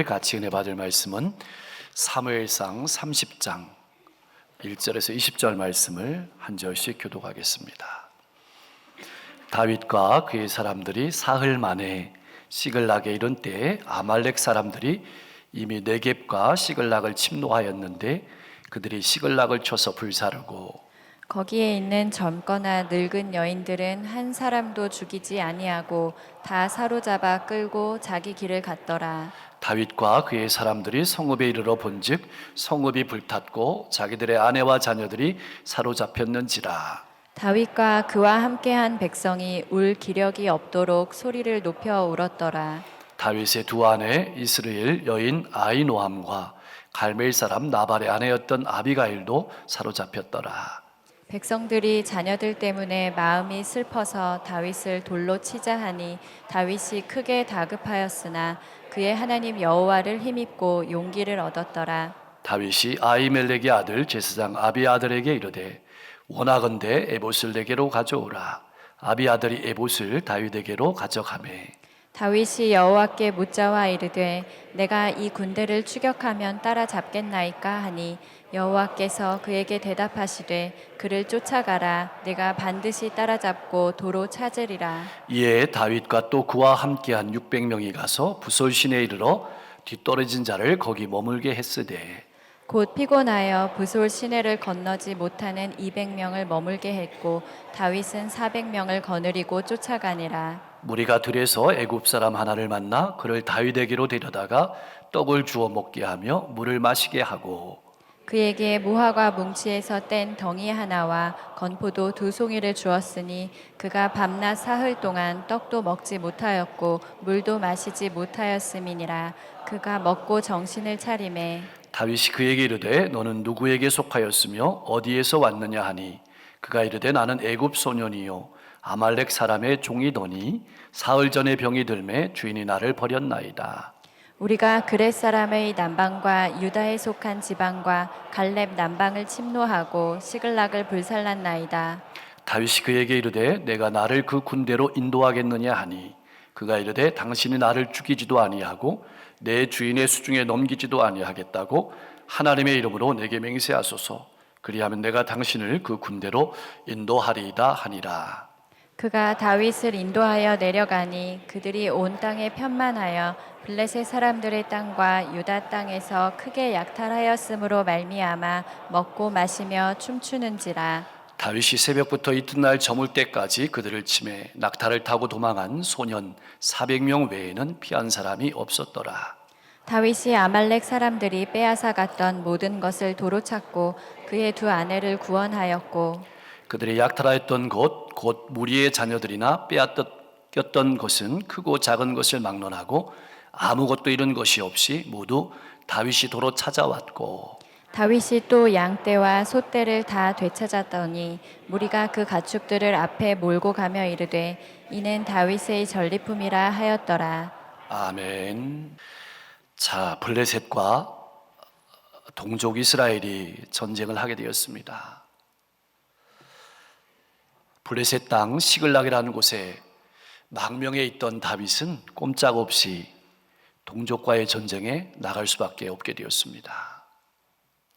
오늘 같이 은혜 받을 말씀은 사무엘상 30장 1절에서 20절 말씀을 한 절씩 교독하겠습니다. 다윗과 그의 사람들이 사흘 만에 시글락에 이른 때에 아말렉 사람들이 이미 네겝과 시글락을 침노하였는데 그들이 시글락을 쳐서 불사르고 거기에 있는 젊거나 늙은 여인들은 한 사람도 죽이지 아니하고 다 사로잡아 끌고 자기 길을 갔더라. 다윗과 그의 사람들이 성읍에 이르러 본즉 성읍이 불탔고 자기들의 아내와 자녀들이 사로잡혔는지라 다윗과 그와 함께한 백성이 울 기력이 없도록 소리를 높여 울었더라. 다윗의 두 아내 이스라엘 여인 아이노함과 갈멜 사람 나발의 아내였던 아비가일도 사로잡혔더라 백성들이 자녀들 때문에 마음이 슬퍼서 다윗을 돌로 치자 하니 다윗이 크게 다급하였으나 그의 하나님 여호와를 힘입고 용기를 얻었더라. 다윗이 아이멜렉의 아들 제사장 아비 아들에게 이르되 원하건대 에봇을 내게로 가져오라 아비 아들이 에봇을 다윗에게로 가져가매 다윗이 여호와께 묻자와 이르되 내가 이 군대를 추격하면 따라잡겠나이까 하니 여호와께서 그에게 대답하시되 그를 쫓아가라. 내가 반드시 따라잡고 도로 찾으리라. 이에 다윗과 또 그와 함께한 600명이 가서 부솔신에 이르러 뒤떨어진 자를 거기 머물게 했으되 곧 피곤하여 부솔 시내를 건너지 못하는 200명을 머물게 했고 다윗은 400명을 거느리고 쫓아가니라 무리가 들에서 애굽 사람 하나를 만나 그를 다윗에게로 데려다가 떡을 주어 먹게 하며 물을 마시게 하고 그에게 무화과 뭉치에서 뗀 덩이 하나와 건포도 두 송이를 주었으니 그가 밤낮 사흘 동안 떡도 먹지 못하였고 물도 마시지 못하였음이니라. 그가 먹고 정신을 차림에 다윗이 그에게 이르되 너는 누구에게 속하였으며 어디에서 왔느냐 하니? 그가 이르되 나는 애굽 소년이요 아말렉 사람의 종이더니 사흘 전에 병이 들매 주인이 나를 버렸나이다. 우리가 그렛 사람의 남방과 유다에 속한 지방과 갈렙 남방을 침노하고 시글락을 불살랐나이다. 다윗이 그에게 이르되 내가 나를 그 군대로 인도하겠느냐 하니 그가 이르되 당신이 나를 죽이지도 아니하고 내 주인의 수중에 넘기지도 아니하겠다고 하나님의 이름으로 내게 맹세하소서. 그리하면 내가 당신을 그 군대로 인도하리이다 하니라 그가 다윗을 인도하여 내려가니 그들이 온 땅에 편만하여 블레셋 사람들의 땅과 유다 땅에서 크게 약탈하였으므로 말미암아 먹고 마시며 춤추는지라. 다윗이 새벽부터 이튿날 저물 때까지 그들을 치매 낙타를 타고 도망한 소년 400명 외에는 피한 사람이 없었더라. 다윗이 아말렉 사람들이 빼앗아 갔던 모든 것을 도로 찾고 그의 두 아내를 구원하였고 그들이 약탈하였던 곳, 곧 무리의 자녀들이나 빼앗겼던 것은 크고 작은 것을 막론하고 아무것도 잃은 것이 없이 모두 다윗이 도로 찾아왔고 다윗이 또 양떼와 소떼를 다 되찾았더니 무리가 그 가축들을 앞에 몰고 가며 이르되 이는 다윗의 전리품이라 하였더라 아멘. 자, 블레셋과 동족 이스라엘이 전쟁을 하게 되었습니다. 블레셋 땅 시글락이라는 곳에 망명에 있던 다윗은 꼼짝없이 동족과의 전쟁에 나갈 수밖에 없게 되었습니다.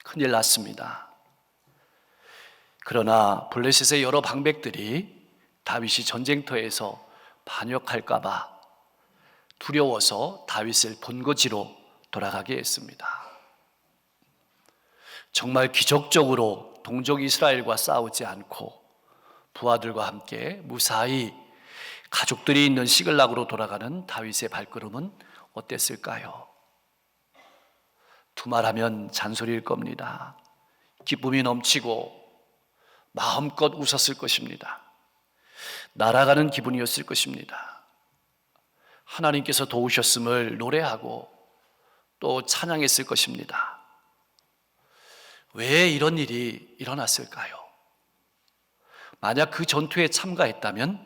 큰일 났습니다. 그러나 블레셋의 여러 방백들이 다윗이 전쟁터에서 반역할까봐 두려워서 다윗을 본거지로 돌아가게 했습니다. 정말 기적적으로 동족 이스라엘과 싸우지 않고 부하들과 함께 무사히 가족들이 있는 시글락으로 돌아가는 다윗의 발걸음은 어땠을까요? 두말하면 잔소리일 겁니다. 기쁨이 넘치고 마음껏 웃었을 것입니다. 날아가는 기분이었을 것입니다. 하나님께서 도우셨음을 노래하고 또 찬양했을 것입니다. 왜 이런 일이 일어났을까요? 만약 그 전투에 참가했다면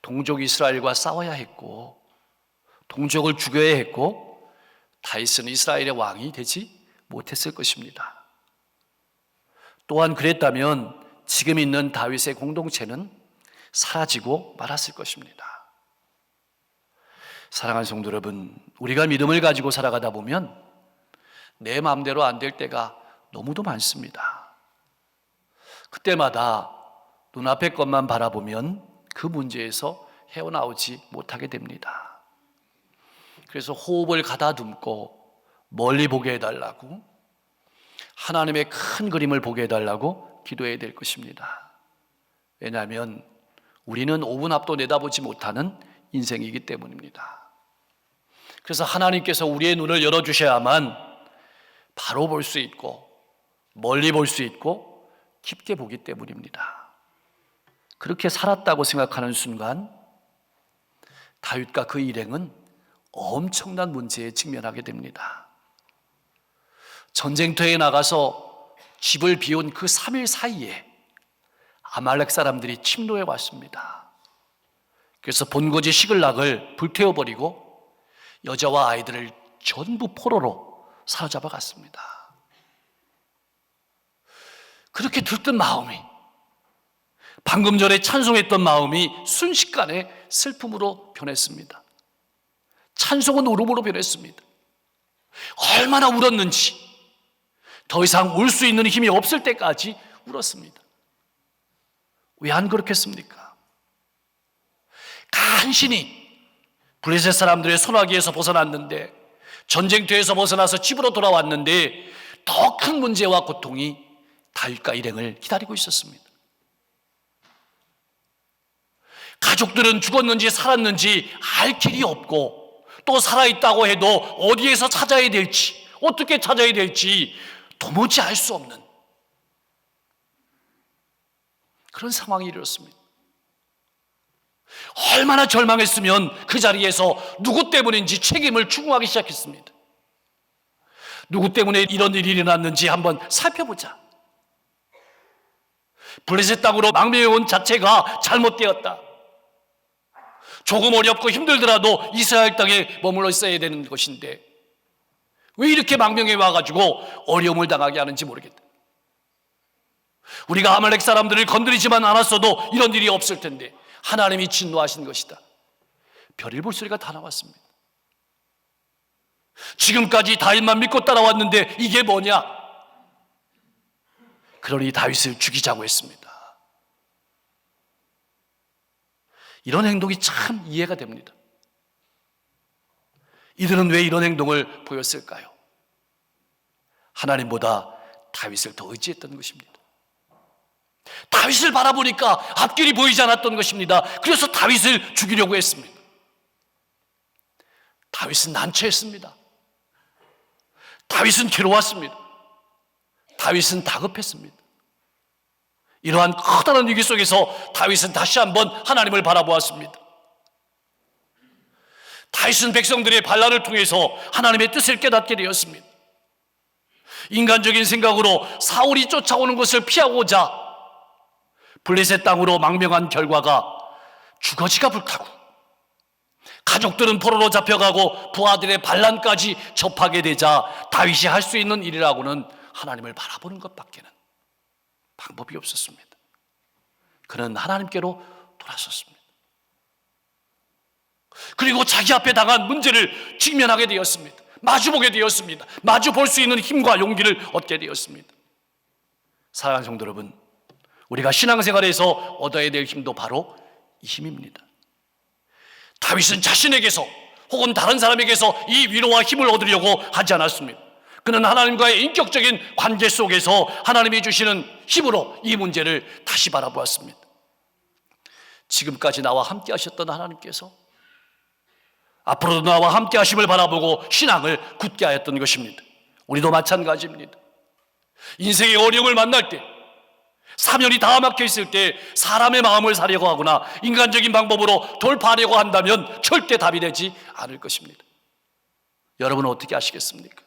동족 이스라엘과 싸워야 했고 동족을 죽여야 했고 다윗은 이스라엘의 왕이 되지 못했을 것입니다. 또한 그랬다면 지금 있는 다윗의 공동체는 사라지고 말았을 것입니다. 사랑하는 성도 여러분, 우리가 믿음을 가지고 살아가다 보면 내 마음대로 안 될 때가 너무도 많습니다. 그때마다 눈앞의 것만 바라보면 그 문제에서 헤어나오지 못하게 됩니다. 그래서 호흡을 가다듬고 멀리 보게 해달라고 하나님의 큰 그림을 보게 해달라고 기도해야 될 것입니다. 왜냐하면 우리는 5분 앞도 내다보지 못하는 인생이기 때문입니다. 그래서 하나님께서 우리의 눈을 열어주셔야만 바로 볼 수 있고 멀리 볼 수 있고 깊게 보기 때문입니다. 그렇게 살았다고 생각하는 순간 다윗과 그 일행은 엄청난 문제에 직면하게 됩니다. 전쟁터에 나가서 집을 비운 그 3일 사이에 아말렉 사람들이 침노해 왔습니다. 그래서 본거지 시글락을 불태워버리고 여자와 아이들을 전부 포로로 사로잡아 갔습니다. 그렇게 들뜬 마음이 방금 전에 찬송했던 마음이 순식간에 슬픔으로 변했습니다. 찬송은 울음으로 변했습니다. 얼마나 울었는지 더 이상 울 수 있는 힘이 없을 때까지 울었습니다. 왜 안 그렇겠습니까? 간신히 블레셋 사람들의 손아귀에서 벗어났는데 전쟁터에서 벗어나서 집으로 돌아왔는데 더 큰 문제와 고통이 다윗과 일행을 기다리고 있었습니다. 가족들은 죽었는지 살았는지 알 길이 없고 또 살아있다고 해도 어디에서 찾아야 될지 어떻게 찾아야 될지 도무지 알 수 없는 그런 상황이 이르렀습니다. 얼마나 절망했으면 그 자리에서 누구 때문인지 책임을 추궁하기 시작했습니다. 누구 때문에 이런 일이 일어났는지 한번 살펴보자. 블레셋 땅으로 망명해 온 자체가 잘못되었다. 조금 어렵고 힘들더라도 이스라엘 땅에 머물러 있어야 되는 것인데 왜 이렇게 망명해 와가지고 어려움을 당하게 하는지 모르겠다. 우리가 아말렉 사람들을 건드리지만 않았어도 이런 일이 없을 텐데 하나님이 진노하신 것이다. 별일 소리가 다 나왔습니다. 지금까지 다윗만 믿고 따라왔는데 이게 뭐냐? 그러니 다윗을 죽이자고 했습니다. 이런 행동이 참 이해가 됩니다. 이들은 왜 이런 행동을 보였을까요? 하나님보다 다윗을 더 의지했던 것입니다. 다윗을 바라보니까 앞길이 보이지 않았던 것입니다. 그래서 다윗을 죽이려고 했습니다. 다윗은 난처했습니다. 다윗은 괴로웠습니다. 다윗은 다급했습니다. 이러한 커다란 위기 속에서 다윗은 다시 한번 하나님을 바라보았습니다. 다윗은 백성들의 반란을 통해서 하나님의 뜻을 깨닫게 되었습니다. 인간적인 생각으로 사울이 쫓아오는 것을 피하고자 블레셋 땅으로 망명한 결과가 주거지가 불타고 가족들은 포로로 잡혀가고 부하들의 반란까지 접하게 되자 다윗이 할 수 있는 일이라고는 하나님을 바라보는 것밖에는 방법이 없었습니다. 그는 하나님께로 돌아섰습니다. 그리고 자기 앞에 당한 문제를 직면하게 되었습니다. 마주보게 되었습니다. 마주 볼 수 있는 힘과 용기를 얻게 되었습니다. 사랑하는 성도 여러분, 우리가 신앙생활에서 얻어야 될 힘도 바로 이 힘입니다. 다윗은 자신에게서 혹은 다른 사람에게서 이 위로와 힘을 얻으려고 하지 않았습니다. 그는 하나님과의 인격적인 관계 속에서 하나님이 주시는 힘으로 이 문제를 다시 바라보았습니다. 지금까지 나와 함께 하셨던 하나님께서 앞으로도 나와 함께 하심을 바라보고 신앙을 굳게 하였던 것입니다. 우리도 마찬가지입니다. 인생의 어려움을 만날 때 사면이 다 막혀 있을 때 사람의 마음을 사려고 하거나 인간적인 방법으로 돌파하려고 한다면 절대 답이 되지 않을 것입니다. 여러분은 어떻게 아시겠습니까?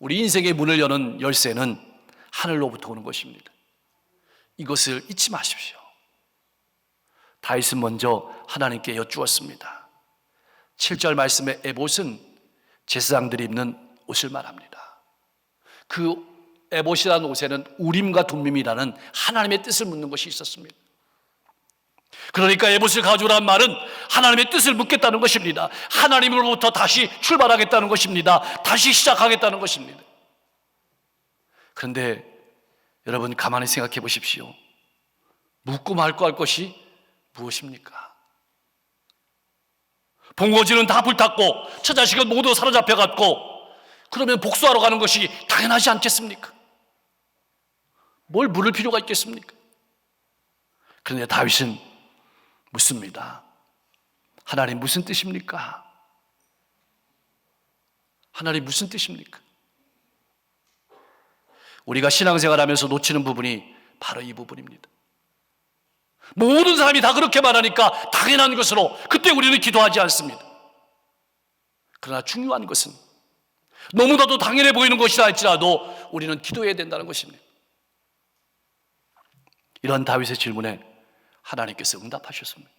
우리 인생의 문을 여는 열쇠는 하늘로부터 오는 것입니다. 이것을 잊지 마십시오. 다윗은 먼저 하나님께 여쭈었습니다. 7절 말씀의 에봇은 제사장들이 입는 옷을 말합니다. 그 에봇이라는 옷에는 우림과 둠밈이라는 하나님의 뜻을 묻는 것이 있었습니다. 그러니까 에봇을 가져오라는 말은 하나님의 뜻을 묻겠다는 것입니다. 하나님으로부터 다시 출발하겠다는 것입니다. 다시 시작하겠다는 것입니다. 그런데 여러분 가만히 생각해 보십시오. 묻고 말고 할 것이 무엇입니까? 본거지는 다 불탔고 처자식은 모두 사로잡혀 갔고 그러면 복수하러 가는 것이 당연하지 않겠습니까? 뭘 물을 필요가 있겠습니까? 그런데 다윗은 묻습니다. 하나님 무슨 뜻입니까? 하나님 무슨 뜻입니까? 우리가 신앙생활 하면서 놓치는 부분이 바로 이 부분입니다. 모든 사람이 다 그렇게 말하니까 당연한 것으로 그때 우리는 기도하지 않습니다. 그러나 중요한 것은 너무나도 당연해 보이는 것이라 할지라도 우리는 기도해야 된다는 것입니다. 이런 다윗의 질문에 하나님께서 응답하셨습니다.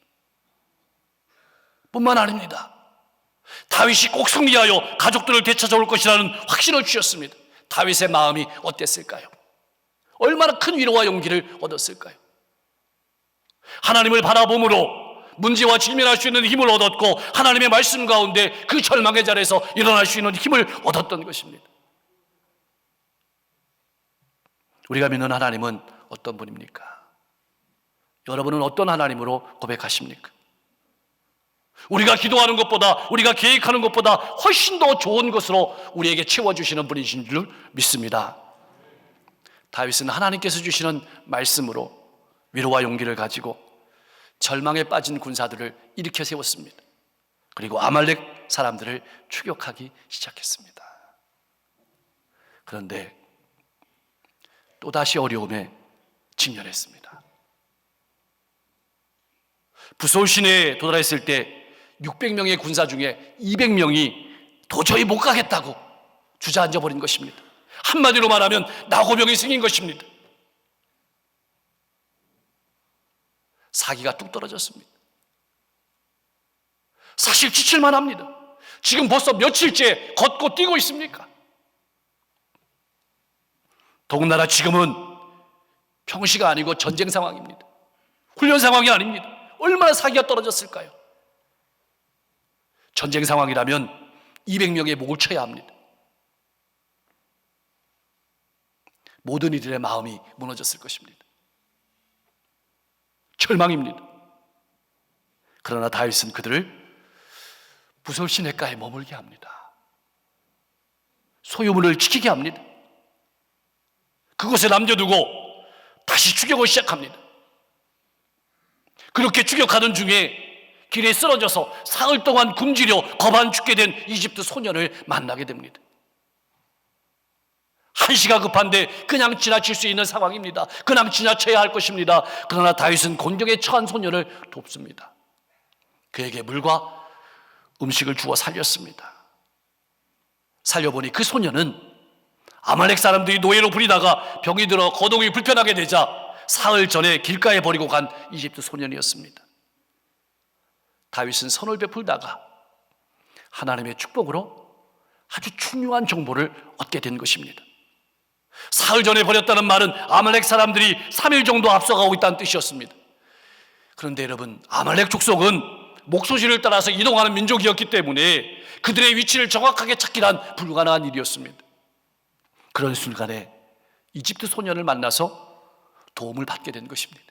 뿐만 아닙니다. 다윗이 꼭 승리하여 가족들을 되찾아올 것이라는 확신을 주셨습니다. 다윗의 마음이 어땠을까요? 얼마나 큰 위로와 용기를 얻었을까요? 하나님을 바라봄으로 문제와 직면할 수 있는 힘을 얻었고 하나님의 말씀 가운데 그 절망의 자리에서 일어날 수 있는 힘을 얻었던 것입니다. 우리가 믿는 하나님은 어떤 분입니까? 여러분은 어떤 하나님으로 고백하십니까? 우리가 기도하는 것보다 우리가 계획하는 것보다 훨씬 더 좋은 것으로 우리에게 채워주시는 분이신 줄 믿습니다. 다윗은 하나님께서 주시는 말씀으로 위로와 용기를 가지고 절망에 빠진 군사들을 일으켜 세웠습니다. 그리고 아말렉 사람들을 추격하기 시작했습니다. 그런데 또다시 어려움에 직면했습니다. 시내에 도달했을 때 600명의 군사 중에 200명이 도저히 못 가겠다고 주저앉아 버린 것입니다. 한마디로 말하면 나고병이 생긴 것입니다. 사기가 뚝 떨어졌습니다. 사실 지칠만 합니다. 지금 벌써 며칠째 걷고 뛰고 있습니까? 더군다나 지금은 평시가 아니고 전쟁 상황입니다. 훈련 상황이 아닙니다. 얼마나 사기가 떨어졌을까요? 전쟁 상황이라면 200명의 목을 쳐야 합니다. 모든 이들의 마음이 무너졌을 것입니다. 절망입니다. 그러나 다윗은 그들을 부설 시내가에 머물게 합니다. 소유물을 지키게 합니다. 그곳에 남겨두고 다시 추격을 시작합니다. 그렇게 추격하는 중에 길에 쓰러져서 사흘 동안 굶주려 거반 죽게 된 이집트 소년을 만나게 됩니다. 한시가 급한데 그냥 지나칠 수 있는 상황입니다. 그냥 지나쳐야 할 것입니다. 그러나 다윗은 곤경에 처한 소년을 돕습니다. 그에게 물과 음식을 주어 살렸습니다. 살려보니 그 소년은 아말렉 사람들이 노예로 부리다가 병이 들어 거동이 불편하게 되자 사흘 전에 길가에 버리고 간 이집트 소년이었습니다. 다윗은 선을 베풀다가 하나님의 축복으로 아주 중요한 정보를 얻게 된 것입니다. 사흘 전에 버렸다는 말은 아말렉 사람들이 3일 정도 앞서가고 있다는 뜻이었습니다. 그런데 여러분, 아말렉 족속은 목소리를 따라서 이동하는 민족이었기 때문에 그들의 위치를 정확하게 찾기란 불가능한 일이었습니다. 그런 순간에 이집트 소년을 만나서 도움을 받게 된 것입니다.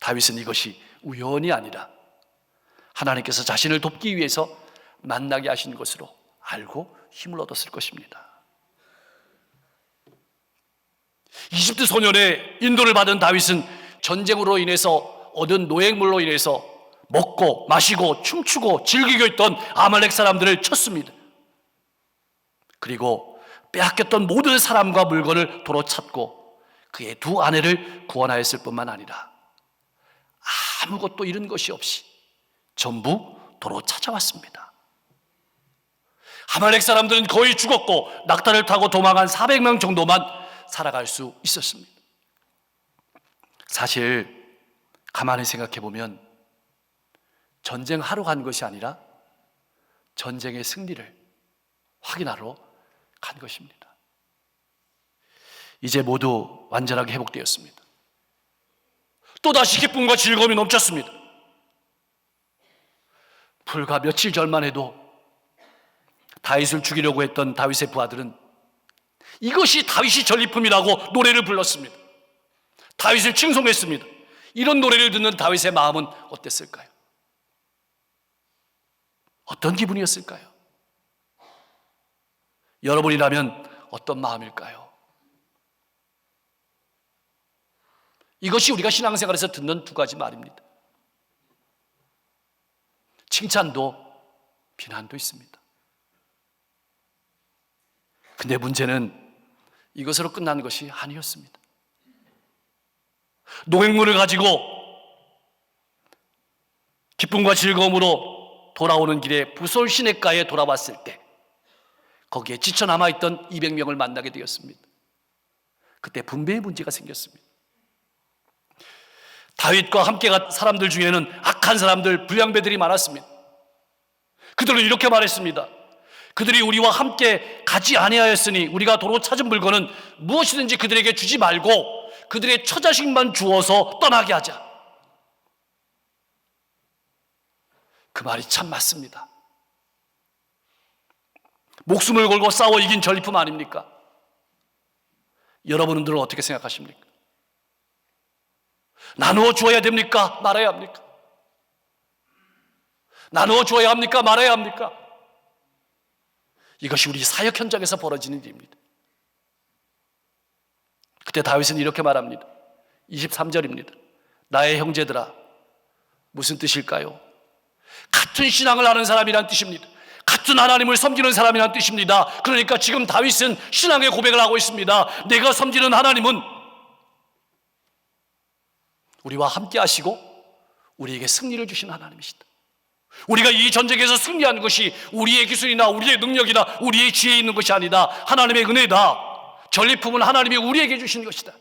다윗은 이것이 우연이 아니라 하나님께서 자신을 돕기 위해서 만나게 하신 것으로 알고 힘을 얻었을 것입니다. 이집트 소년의 인도를 받은 다윗은 전쟁으로 인해서 얻은 노획물로 인해서 먹고 마시고 춤추고 즐기고 있던 아말렉 사람들을 쳤습니다. 그리고 빼앗겼던 모든 사람과 물건을 도로 찾고 그의 두 아내를 구원하였을 뿐만 아니라 아무것도 잃은 것이 없이 전부 도로 찾아왔습니다. 아말렉 사람들은 거의 죽었고 낙타를 타고 도망한 400명 정도만 살아갈 수 있었습니다. 사실 가만히 생각해 보면 전쟁 하러 간 것이 아니라 전쟁의 승리를 확인하러 간 것입니다. 이제 모두 완전하게 회복되었습니다. 또다시 기쁨과 즐거움이 넘쳤습니다. 불과 며칠 전만 해도 다윗을 죽이려고 했던 다윗의 부하들은 이것이 다윗이 전리품이라고 노래를 불렀습니다. 다윗을 칭송했습니다. 이런 노래를 듣는 다윗의 마음은 어땠을까요? 어떤 기분이었을까요? 여러분이라면 어떤 마음일까요? 이것이 우리가 신앙생활에서 듣는 두 가지 말입니다. 칭찬도 비난도 있습니다. 근데 문제는 이것으로 끝난 것이 아니었습니다. 농액물을 가지고 기쁨과 즐거움으로 돌아오는 길에 부솔 시내가에 돌아왔을 때 거기에 지쳐 남아있던 200명을 만나게 되었습니다. 그때 분배의 문제가 생겼습니다. 다윗과 함께 간 사람들 중에는 악한 사람들, 불량배들이 많았습니다. 그들은 이렇게 말했습니다. 그들이 우리와 함께 가지 아니하였으니 우리가 도로 찾은 물건은 무엇이든지 그들에게 주지 말고 그들의 처자식만 주어서 떠나게 하자. 그 말이 참 맞습니다. 목숨을 걸고 싸워 이긴 전리품 아닙니까? 여러분들은 어떻게 생각하십니까? 나누어 주어야 됩니까? 말아야 합니까? 나누어 주어야 합니까? 말아야 합니까? 이것이 우리 사역 현장에서 벌어지는 일입니다. 그때 다윗은 이렇게 말합니다. 23절입니다. 나의 형제들아, 무슨 뜻일까요? 같은 신앙을 하는 사람이란 뜻입니다. 같은 하나님을 섬기는 사람이란 뜻입니다. 그러니까 지금 다윗은 신앙의 고백을 하고 있습니다. 내가 섬기는 하나님은 우리와 함께 하시고 우리에게 승리를 주신 하나님이시다. 우리가 이 전쟁에서 승리한 것이 우리의 기술이나 우리의 능력이나 우리의 지혜에 있는 것이 아니다. 하나님의 은혜다. 전리품은 하나님이 우리에게 주신 것이다.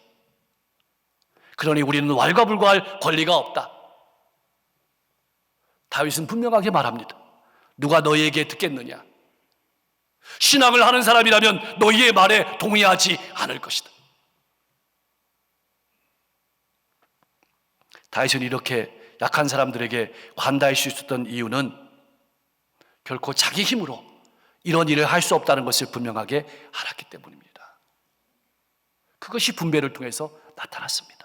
그러니 우리는 왈가불가할 권리가 없다. 다윗은 분명하게 말합니다. 누가 너희에게 듣겠느냐? 신앙을 하는 사람이라면 너희의 말에 동의하지 않을 것이다. 다윗은 이렇게 약한 사람들에게 관다할 수 있었던 이유는 결코 자기 힘으로 이런 일을 할 수 없다는 것을 분명하게 알았기 때문입니다. 그것이 분배를 통해서 나타났습니다.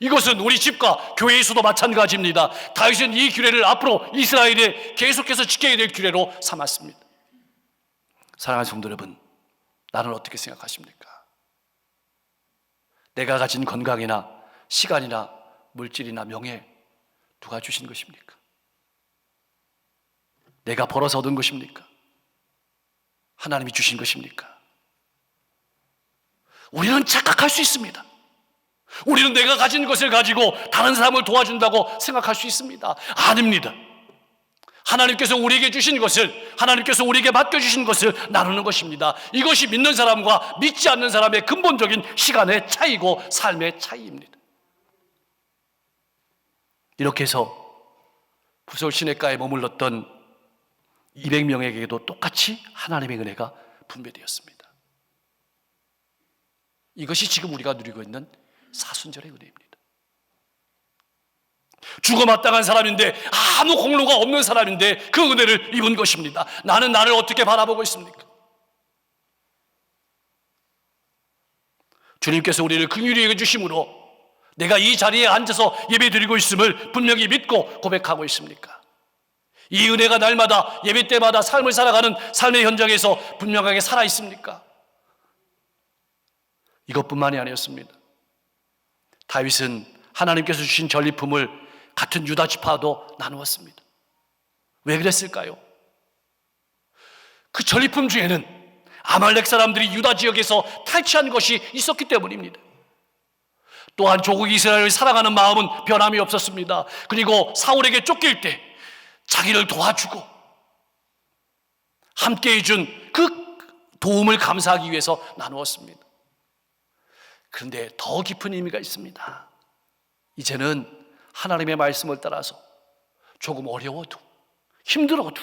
이것은 우리 집과 교회에서도 마찬가지입니다. 다윗은 이 규례를 앞으로 이스라엘에 계속해서 지켜야 될 규례로 삼았습니다. 사랑하는 성도 여러분, 나는 어떻게 생각하십니까? 내가 가진 건강이나 시간이나 물질이나 명예 누가 주신 것입니까? 내가 벌어서 얻은 것입니까? 하나님이 주신 것입니까? 우리는 착각할 수 있습니다. 우리는 내가 가진 것을 가지고 다른 사람을 도와준다고 생각할 수 있습니다. 아닙니다. 하나님께서 우리에게 주신 것을, 하나님께서 우리에게 맡겨주신 것을 나누는 것입니다. 이것이 믿는 사람과 믿지 않는 사람의 근본적인 시간의 차이고 삶의 차이입니다. 이렇게 해서 부설 시내가에 머물렀던 200명에게도 똑같이 하나님의 은혜가 분배되었습니다. 이것이 지금 우리가 누리고 있는 사순절의 은혜입니다. 죽어 마땅한 사람인데 아무 공로가 없는 사람인데 그 은혜를 입은 것입니다. 나는 나를 어떻게 바라보고 있습니까? 주님께서 우리를 긍휼히 여겨 주심으로 내가 이 자리에 앉아서 예배 드리고 있음을 분명히 믿고 고백하고 있습니까? 이 은혜가 날마다 예배 때마다 삶을 살아가는 삶의 현장에서 분명하게 살아 있습니까? 이것뿐만이 아니었습니다. 다윗은 하나님께서 주신 전리품을 같은 유다 지파도 나누었습니다. 왜 그랬을까요? 그 전리품 중에는 아말렉 사람들이 유다 지역에서 탈취한 것이 있었기 때문입니다. 또한 조국 이스라엘을 사랑하는 마음은 변함이 없었습니다. 그리고 사울에게 쫓길 때 자기를 도와주고 함께 해준 그 도움을 감사하기 위해서 나누었습니다. 그런데 더 깊은 의미가 있습니다. 이제는 하나님의 말씀을 따라서 조금 어려워도 힘들어도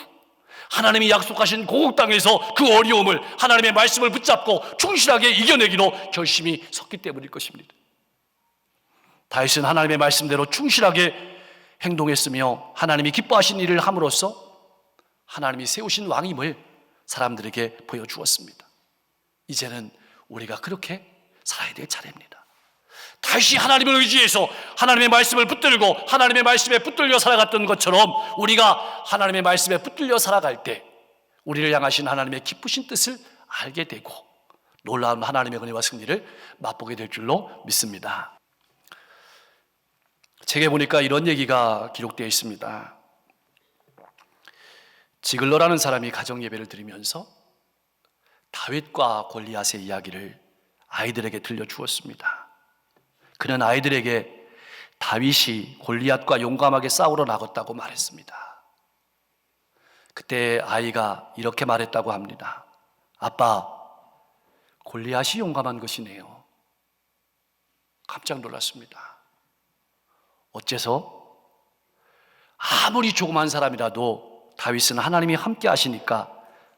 하나님이 약속하신 고국 땅에서 그 어려움을 하나님의 말씀을 붙잡고 충실하게 이겨내기로 결심이 섰기 때문일 것입니다. 다윗은 하나님의 말씀대로 충실하게 행동했으며 하나님이 기뻐하신 일을 함으로써 하나님이 세우신 왕임을 사람들에게 보여주었습니다. 이제는 우리가 그렇게 살아야 될 차례입니다. 다시 하나님을 의지해서 하나님의 말씀을 붙들고 하나님의 말씀에 붙들려 살아갔던 것처럼 우리가 하나님의 말씀에 붙들려 살아갈 때 우리를 향하신 하나님의 기쁘신 뜻을 알게 되고 놀라운 하나님의 은혜와 승리를 맛보게 될 줄로 믿습니다. 책에 보니까 이런 얘기가 기록되어 있습니다. 지글러라는 사람이 가정 예배를 드리면서 다윗과 골리앗의 이야기를 아이들에게 들려 주었습니다. 그는 아이들에게 다윗이 골리앗과 용감하게 싸우러 나갔다고 말했습니다. 그때 아이가 이렇게 말했다고 합니다. 아빠, 골리앗이 용감한 것이네요. 깜짝 놀랐습니다. 어째서? 아무리 조그만 사람이라도 다윗은 하나님이 함께 하시니까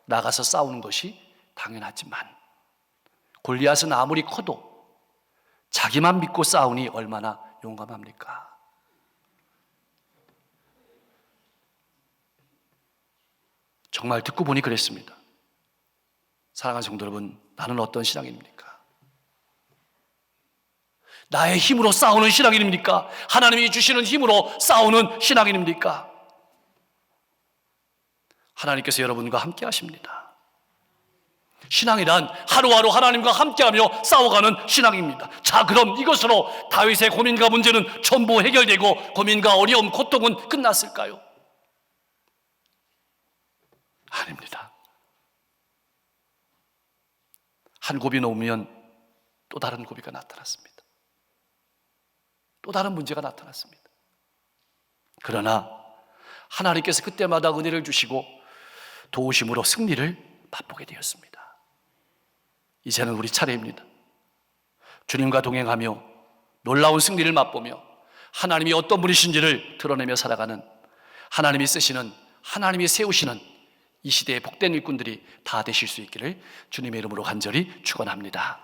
나가서 싸우는 것이 당연하지만 골리앗은 아무리 커도 자기만 믿고 싸우니 얼마나 용감합니까? 정말 듣고 보니 그랬습니다. 사랑하는 성도 여러분, 나는 어떤 신앙입니까? 나의 힘으로 싸우는 신앙인입니까? 하나님이 주시는 힘으로 싸우는 신앙인입니까? 하나님께서 여러분과 함께 하십니다. 신앙이란 하루하루 하나님과 함께하며 싸워가는 신앙입니다. 자, 그럼 이것으로 다윗의 고민과 문제는 전부 해결되고 고민과 어려움, 고통은 끝났을까요? 아닙니다. 한 고비 놓으면 또 다른 고비가 나타났습니다. 또 다른 문제가 나타났습니다. 그러나 하나님께서 그때마다 은혜를 주시고 도우심으로 승리를 맛보게 되었습니다. 이제는 우리 차례입니다. 주님과 동행하며 놀라운 승리를 맛보며 하나님이 어떤 분이신지를 드러내며 살아가는 하나님이 쓰시는 하나님이 세우시는 이 시대의 복된 일꾼들이 다 되실 수 있기를 주님의 이름으로 간절히 축원합니다.